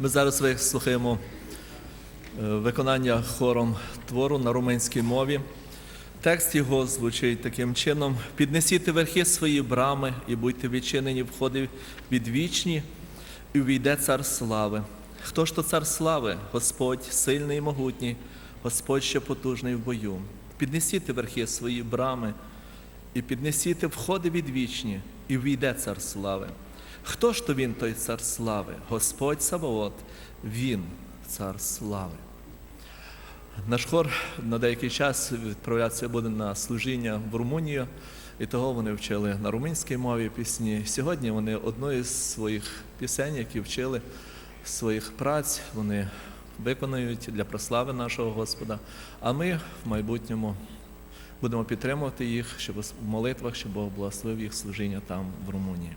Ми зараз вислухаємо е, виконання хором твору на румунській мові. Текст його звучить таким чином: піднесіть верхи свої брами і будьте відчинені входи відвічні, і увійде цар слави. Хто ж то цар слави? Господь сильний і могутній, Господь ще потужний в бою. Піднесіть верхи свої брами і піднесіть входи відвічні, і війде цар слави. Хто ж то він, той цар слави? Господь Саваот, він цар слави. Наш хор на деякий час відправлятися буде на служіння в Румунію, і того вони вчили на румунській мові пісні. Сьогодні вони одну із своїх пісень, які вчили своїх праць, вони виконують для прослави нашого Господа. А ми в майбутньому будемо підтримувати їх, щоб в молитвах, щоб Бог благословив їх служіння там в Румунії.